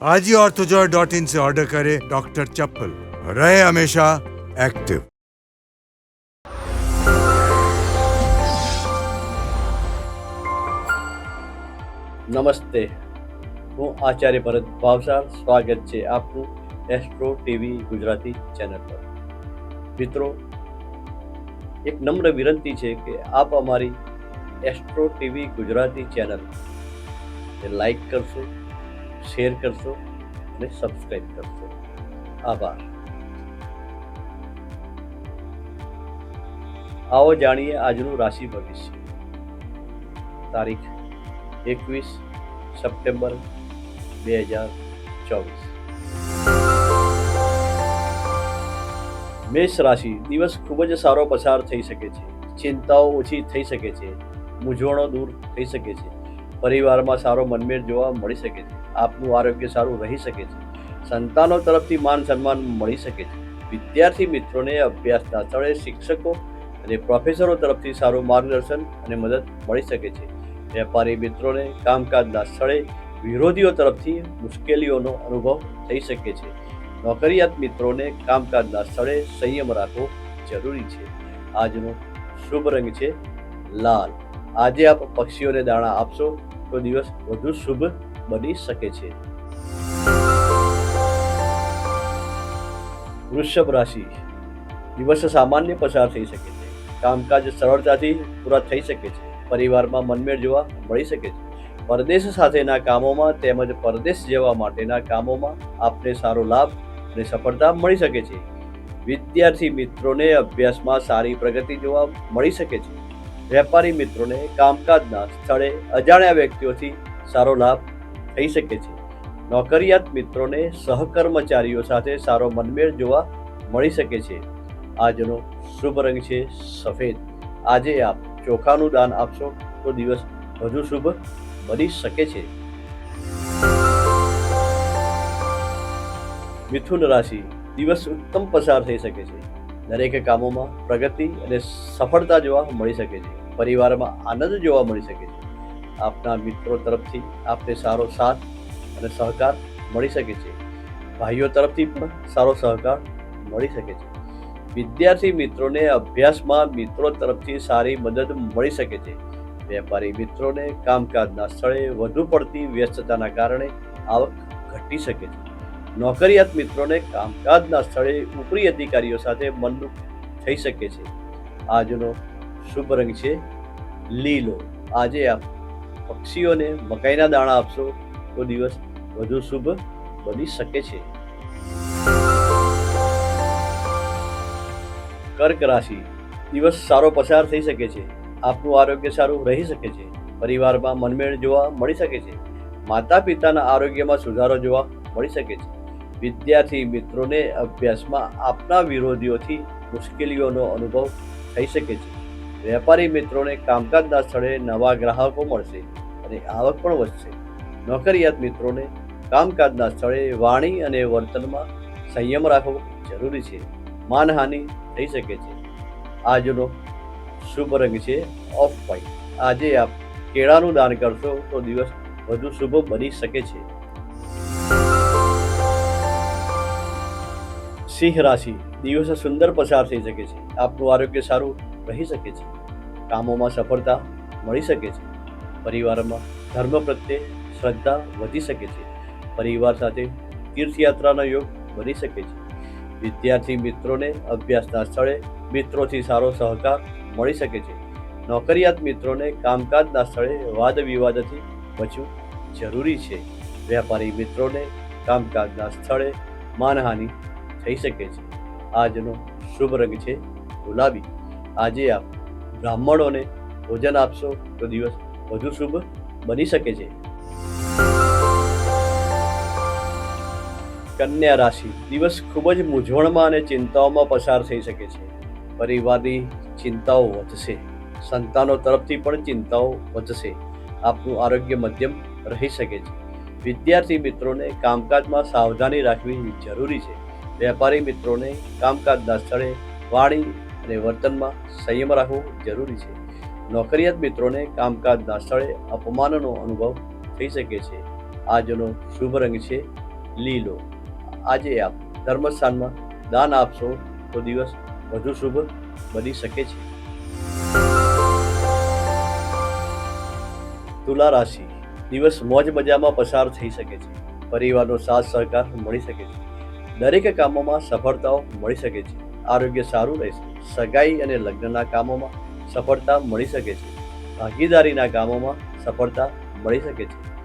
आज ही ऑर्थोजॉय dot in से order करें डॉक्टर चप्पल रहे हमेशा एक्टिव નમસ્તે હું આચાર્ય ભરત ભાવસાર સ્વાગત છે આપનું એસ્ટ્રો ટીવી ગુજરાતી ચેનલ પર મિત્રો એક નમ્ર વિનંતી છે કે આપ અમારી એસ્ટ્રો ટીવી ગુજરાતી ચેનલ ને લાઈક કરશો શેર કરશો અને સબસ્ક્રાઈબ કરશો આભાર આવો જાણીએ આજનું રાશિ ભવિષ્ય તારીખ એકવીસ સપ્ટેમ્બર બે હજાર ચોવીસ મેષ રાશિ દિવસ ખૂબ જ સારો પસાર થઈ શકે છે ચિંતાઓ ઓછી થઈ શકે છે મૂંઝવણો દૂર થઈ શકે છે પરિવારમાં સારો મનમેળ જોવા મળી શકે છે આપનું આરોગ્ય સારું રહી શકે છે. સંતાનો તરફથી માન સન્માન મળી શકે છે. વિદ્યાર્થી મિત્રોને અભ્યાસના સ્થળે શિક્ષકો અને પ્રોફેસરો તરફથી સારું માર્ગદર્શન અને મદદ મળી શકે છે. વેપારી મિત્રોને કામકાજના સ્થળે વિરોધીઓ તરફથી મુશ્કેલીઓનો અનુભવ થઈ શકે છે. નોકરિયાત મિત્રોને કામકાજના સ્થળે સંયમ રાખવો જરૂરી છે. આજનો શુભ રંગ છે લાલ. આજે આપ પક્ષીઓને દાણા આપશો તો દિવસ વધુ શુભ બની શકે છે. વૃષભ રાશિ. દિવસ સામાન્ય પસાર થઈ શકે છે. કામકાજ સરળતાથી પૂરા થઈ શકે છે. પરિવારમાં મનમેળ જોવા મળી શકે છે. પરદેશ સાથેના કામોમાં તેમજ પરદેશ જવા માટેના કામોમાં આપને સારો લાભ અને સફળતા મળી શકે છે. વિદ્યાર્થી મિત્રોને અભ્યાસમાં સારી પ્રગતિ જોવા મળી શકે છે. વેપારી મિત્રોને કામકાજના સ્થળે અજાણ્યા વ્યક્તિઓથી સારો લાભ થઈ શકે છે. નોકરિયાત મિત્રોને સહકર્મચારીઓ સાથે સારો મનમેળ જોવા મળી શકે છે. આજનો શુભ રંગ છે સફેદ. આજે આપ ચોખાનું દાન આપશો તો દિવસ વધુ શુભ બની શકે છે. મિથુન રાશિ દિવસ ઉત્તમ પસાર થઈ શકે છે. દરેક કામોમાં પ્રગતિ અને સફળતા જોવા મળી શકે છે. પરિવારમાં આનંદ જોવા મળી શકે છે. આપના મિત્રો તરફથી આપને સારો સાથ અને સહકાર મળી શકે છે. ભાઈઓ તરફથી પણ સારો સહકાર મળી શકે છે. વિદ્યાર્થી મિત્રોને અભ્યાસમાં મિત્રો તરફથી સારી મદદ મળી શકે છે. વેપારી મિત્રોને કામકાજના સ્થળે વધુ પડતી વ્યસ્તતાના કારણે આવક ઘટી શકે છે. નોકરિયાત મિત્રોને કામકાજના સ્થળે ઉપરી અધિકારીઓ સાથે મનનું થઈ શકે છે. આજનો શુભ રંગ છે લીલો. આજે આપ પક્ષીઓને મકાઈના દાણા આપશો તો દિવસ વધુ શુભ બની શકે છે. કર્ક રાશિ. દિવસ સારો પસાર થઈ શકે છે. આપનું આરોગ્ય સારું રહી શકે છે. પરિવારમાં મનમેળ જોવા મળી શકે છે. માતા પિતાના આરોગ્યમાં સુધારો જોવા મળી શકે છે. વિદ્યાર્થી મિત્રોને અભ્યાસમાં આપના વિરોધીઓથી મુશ્કેલીઓનો અનુભવ થઈ શકે છે. વેપારી મિત્રોને કામકાજના સ્થળે નવા ગ્રાહકો મળશે અને આવક પણ વધશે. નોકરિયાત મિત્રોને કામકાજના સ્થળે વાણી અને વર્તનમાં સંયમ રાખવો જરૂરી છે. માનહાનિ થઈ શકે છે. આજનો શુભ રંગ છે ઓફ વ્હાઇટ આજે આપ કેળાનું દાન કરશો તો દિવસ વધુ શુભ બની શકે છે. સિંહ રાશિ દિવસો સુંદર પસાર થઈ શકે છે. આપનું આરોગ્ય સારું રહી શકે છે. કામોમાં સફળતા મળી શકે છે. પરિવારમાં ધર્મ પ્રત્યે શ્રદ્ધા વધી શકે છે. પરિવાર સાથે તીર્થયાત્રાનો યોગ બની શકે છે. વિદ્યાર્થી મિત્રોને અભ્યાસના સ્થળે મિત્રોથી સારો સહકાર મળી શકે છે. નોકરિયાત મિત્રોને કામકાજના સ્થળે વાદ વિવાદથી બચવું જરૂરી છે. વેપારી મિત્રોને કામકાજના સ્થળે માનહાનિ થઈ શકે છે. આજનો શુભ રંગ છે ગુલાબી. આજે આપ બ્રાહ્મણોને ભોજન આપશો તો દિવસ વધુ શુભ બની શકે છે. કન્યા રાશિ, દિવસ ખૂબ જ મૂંઝવણમાં અને ચિંતાઓમાં પસાર થઈ શકે છે. પરિવારની ચિંતાઓ વધશે. સંતાનો તરફથી પણ ચિંતાઓ વધશે. આપનું આરોગ્ય મધ્યમ રહી શકે છે. વિદ્યાર્થી મિત્રોને કામકાજમાં સાવધાની રાખવી જરૂરી છે. વેપારી મિત્રોને કામકાજના સ્થળે વાણી અને વર્તનમાં સંયમ રાખવો જરૂરી છે. નોકરિયાત મિત્રોને કામકાજના સ્થળે અપમાનનો અનુભવ થઈ શકે છે. આજનો શુભ રંગ છે લીલો. આજે આપ ધર્મસ્થાનમાં દાન આપશો તો દિવસ વધુ શુભ બની શકે છે. તુલા રાશિ. દિવસ મોજ મજામાં પસાર થઈ શકે છે. પરિવારનો સાથ સહકાર મળી શકે છે. દરેક કામોમાં સફળતાઓ મળી શકે છે. આરોગ્ય સારું રહેશે. સગાઈ અને લગ્નના કામોમાં સફળતા મળી શકે છે. ભાગીદારીના કામોમાં સફળતા મળી શકે છે.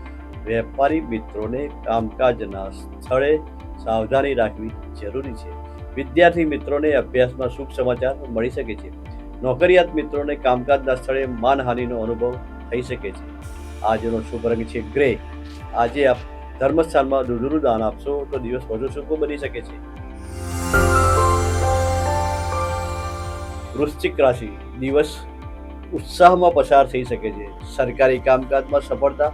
વેપારી મિત્રોને કામકાજના સ્થળે સાવધાની રાખવી જરૂરી છે. વિદ્યાર્થી મિત્રોને અભ્યાસમાં શુભ સમાચાર મળી શકે છે. નોકરિયાત મિત્રોને કામકાજના સ્થળે માનહાનિનો અનુભવ થઈ શકે છે. આજનો શુભ રંગ છે ગ્રે. આજે આપ ધર્મસ્થાનમાં દૂધનું દાન આપશો તો દિવસ વધુ શુભ બની શકે છે. વૃશ્ચિક રાશિ, દિવસ ઉત્સાહમાં પસાર થઈ શકે છે. સરકારી કામકાજમાં સફળતા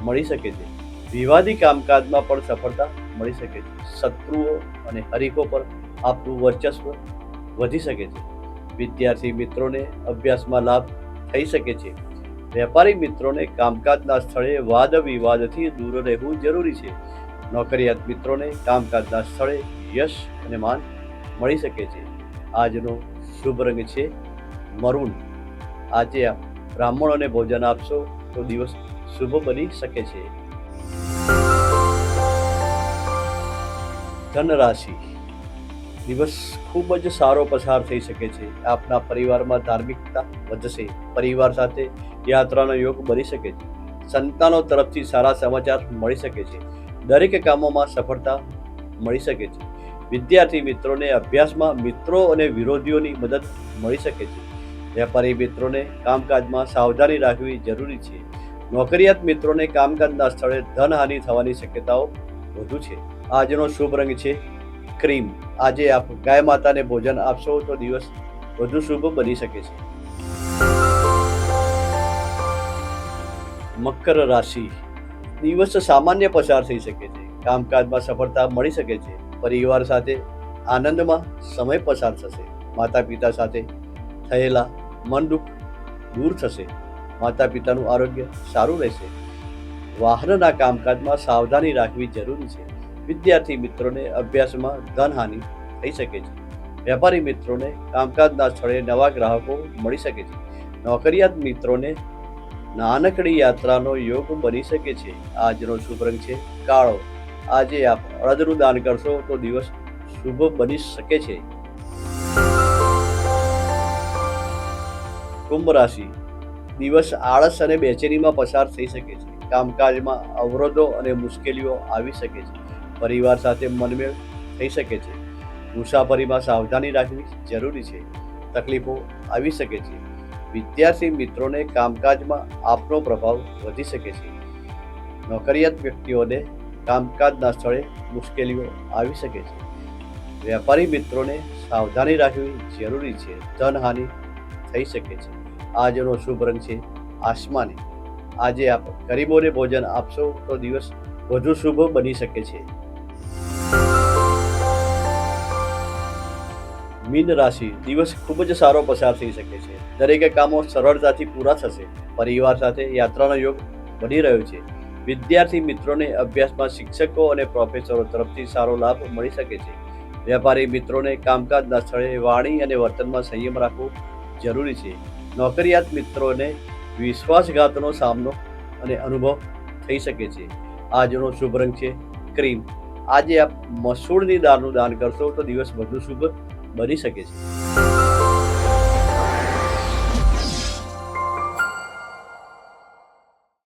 મળી શકે છે. વિવાદી કામકાજમાં પણ સફળતા મળી શકે છે. શત્રુઓ અને હરીફો પર આપણું વર્ચસ્વ વધી શકે છે. વિદ્યાર્થી મિત્રોને અભ્યાસમાં લાભ થઈ શકે છે. વેપારી મિત્રોને કામકાજના સ્થળે વાદ વિવાદથી દૂર રહેવું જરૂરી છે. નોકરિયાત મિત્રોને કામકાજના સ્થળે યશ અને માન મળી શકે છે. આજનો શુભ રંગ છે મરૂન. આજે બ્રાહ્મણોને ભોજન આપશો તો દિવસ શુભ બની શકે છે. ધન રાશિ દિવસ ખૂબ જ સારો પસાર થઈ શકે છે. આપના પરિવારમાં ધાર્મિકતા વધશે, પરિવાર સાથે યાત્રાનો યોગ બની શકે છે. સંતાનો તરફથી સારા સમાચાર મળી શકે છે. દરેક કામોમાં સફળતા મળી શકે છે. વિદ્યાર્થી મિત્રોને અભ્યાસમાં મિત્રો અને વિરોધીઓની મદદ મળી શકે છે. વેપારી મિત્રોને કામકાજમાં સાવધાની રાખવી જરૂરી છે. નોકરિયાત મિત્રોને કામકાજના સ્થળે ધનહાનિ થવાની શક્યતાઓ વધુ છે. આજનો શુભ રંગ છે ક્રીમ. આજે આપ ગાય માતાને ભોજન આપશો તો દિવસ વધુ શુભ બની શકે છે. મકર રાશિ. દિવસ સામાન્ય પસાર થઈ શકે છે. કામકાજમાં સફળતા મળી શકે છે. પરિવાર સાથે આનંદમાં સમય પસાર થશે. માતા પિતા સાથે થયેલા મન દુઃખ દૂર થશે. માતા પિતાનું આરોગ્ય સારું રહેશે. વાહનના કામકાજમાં સાવધાની રાખવી જરૂરી છે. વિદ્યાર્થી મિત્રોને અભ્યાસમાં ધનહાનિ થઈ શકે છે. વેપારી મિત્રોને કામકાજના સ્થળે નવા ગ્રાહકો મળી શકે છે. નોકરિયાત મિત્રોને નાનકડી યાત્રાનો યોગ બની શકે છે. આજનો શુભ રંગ છે કાળો. આજે આપ અડદનું દાન કરશો તો દિવસ શુભ બની શકે છે. કુંભ રાશિ. દિવસ આળસ અને બેચેનીમાં પસાર થઈ શકે છે. કામકાજમાં અવરોધો અને મુશ્કેલીઓ આવી શકે છે. પરિવાર સાથે મનમેળ થઈ શકે છે. મુસાફરીમાં સાવધાની રાખવી જરૂરી છે. તકલીફો આવી શકે છે. વિદ્યાર્થી મિત્રોને કામકાજમાં આપનો પ્રભાવ વધી શકે છે. નોકરિયાત વ્યક્તિઓને કામકાજના સ્થળે મુશ્કેલીઓ આવી શકે છે. વેપારી મિત્રોને સાવધાની રાખવી જરૂરી છે. ધનહાનિ થઈ શકે છે. આજનો શુભ રંગ છે આસમાની. આજે આપ ગરીબોને ભોજન આપશો તો દિવસ વધુ શુભ બની શકે છે. મીન રાશિ દિવસ ખૂબ જ સારો પસાર થઈ શકે છે. દરેક કામો સરળતાથી પૂરા થશે. પરિવાર સાથે યાત્રાનો યોગ બની રહ્યો છે. વિદ્યાર્થી મિત્રોને અભ્યાસમાં શિક્ષકો અને પ્રોફેસરો તરફથી સારો લાભ મળી શકે છે. વેપારી મિત્રોને કામકાજના સ્થળે વાણી અને વર્તનમાં સંયમ રાખવો જરૂરી છે. નોકરિયાત મિત્રોને વિશ્વાસઘાતનો સામનો અને અનુભવ થઈ શકે છે. આજનો શુભ રંગ છે ક્રીમ. આજે આપ મસૂરની દાળનું દાન કરશો તો દિવસ વધુ શુભ બની શકે છે.